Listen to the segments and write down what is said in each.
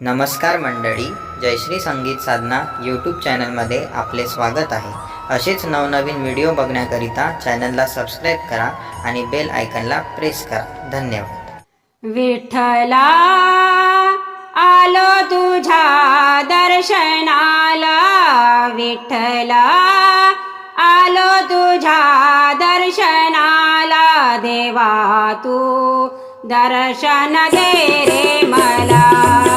नमस्कार मंडळी जयश्री संगीत साधना यूट्यूब चॅनलमध्ये आपले स्वागत आहे. असेच नवनवीन व्हिडिओ बघण्याकरिता चॅनलला सबस्क्राईब करा आणि बेल आयकनला प्रेस करा. धन्यवाद. विठ्ठला आलो तुझ्या दर्शनाला. विठ्ठला आलो तुझ्या दर्शनाला. देवा तू दर्शन दे रे मला.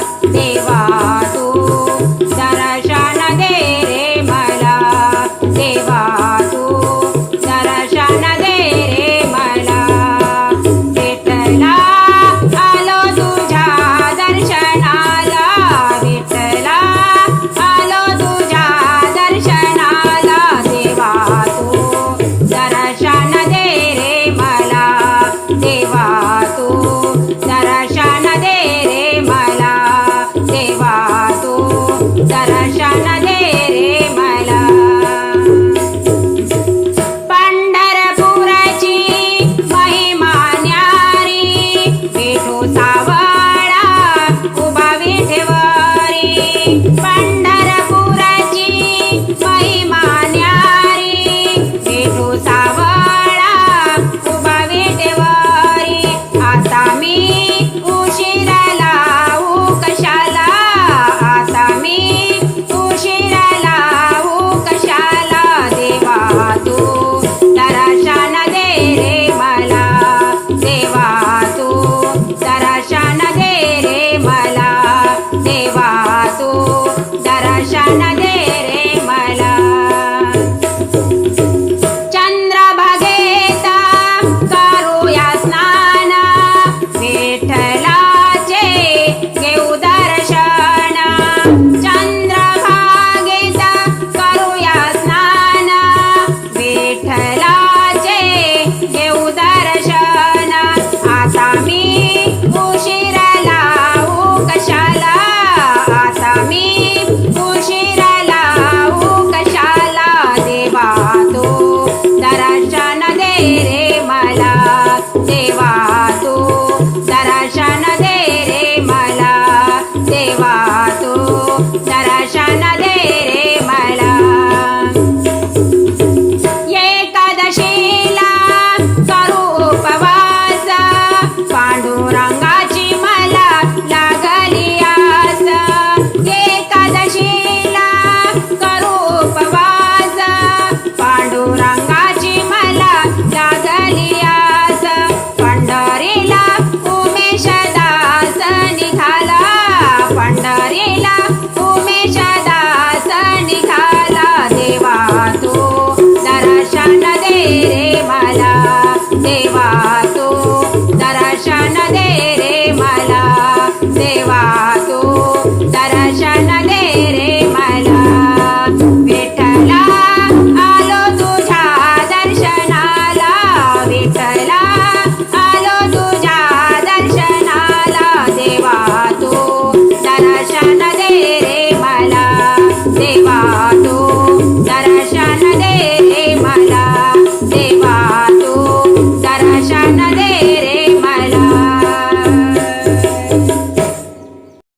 far. Madura.